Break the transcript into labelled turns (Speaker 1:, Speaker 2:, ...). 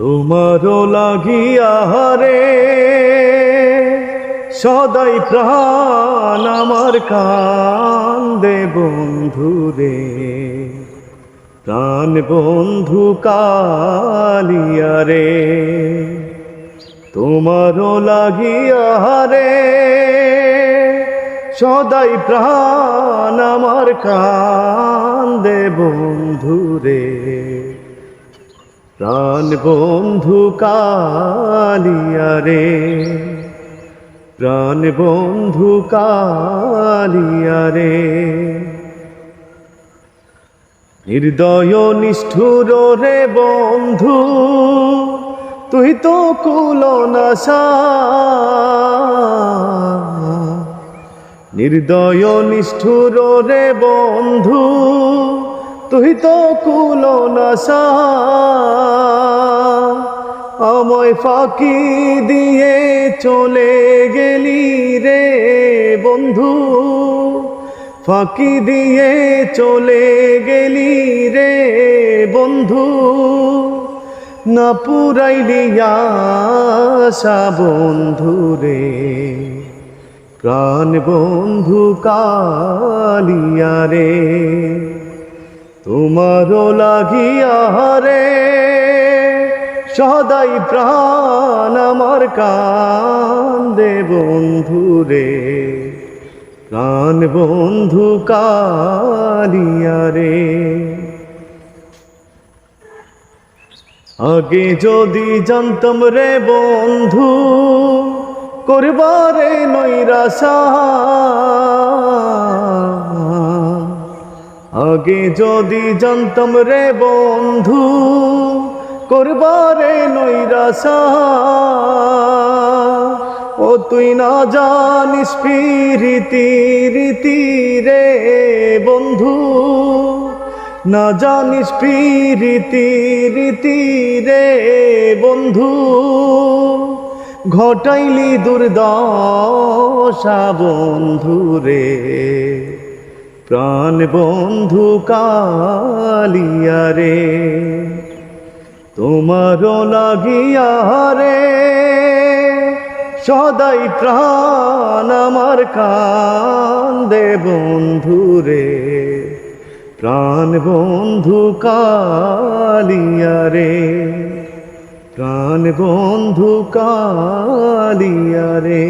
Speaker 1: তোমারও লাগিয়া রে সদাই প্রাণ আমার কান্দে বন্ধু রে প্রাণ বন্ধু কালিয়া রে, তোমারও লাগিয়া রে সদাই প্রাণ আমার কান্দে বন্ধু রে প্রাণ বন্ধু কালিয়া রে। প্রাণ বন্ধু কালিয়া রে। নিষ্ঠুর রে বন্ধু, তুই তো কুল নির্দয় নিষ্ঠুর রে বন্ধু, তুই তো কুল নাশা। আমায় ফাঁকি দিয়ে চলে গেলি রে বন্ধু। ফাঁকি দিয়ে চলে গেলি রে বন্ধু। না পুরাইলি আশা বন্ধু রে। প্রাণ বন্ধু কালিয়া রে। তোমারও লাগিয়া রে। সদাই প্রাণ আমার কান্দে বন্ধু রে প্রাণ বন্ধু কালিয়া রে। আগে যদি জানতাম রে বন্ধু, করবারে নৈরাশা আগে যদি জানতাম রে বন্ধু করবারে নৈরাশা। ও তুই না জানিস প্রীতি রীতি রে বন্ধু, না জানিস প্রীতি রীতি রে বন্ধু, ঘটাইলি দুর্দশা বন্ধু রে। প্রাণ বন্ধু কালিয়া রে। তোমারও লাগিয়া রে সদাই প্রাণ আমার কান্দে বন্ধু রে প্রাণ বন্ধু কালিয়া রে প্রাণ বন্ধু কালিয়া রে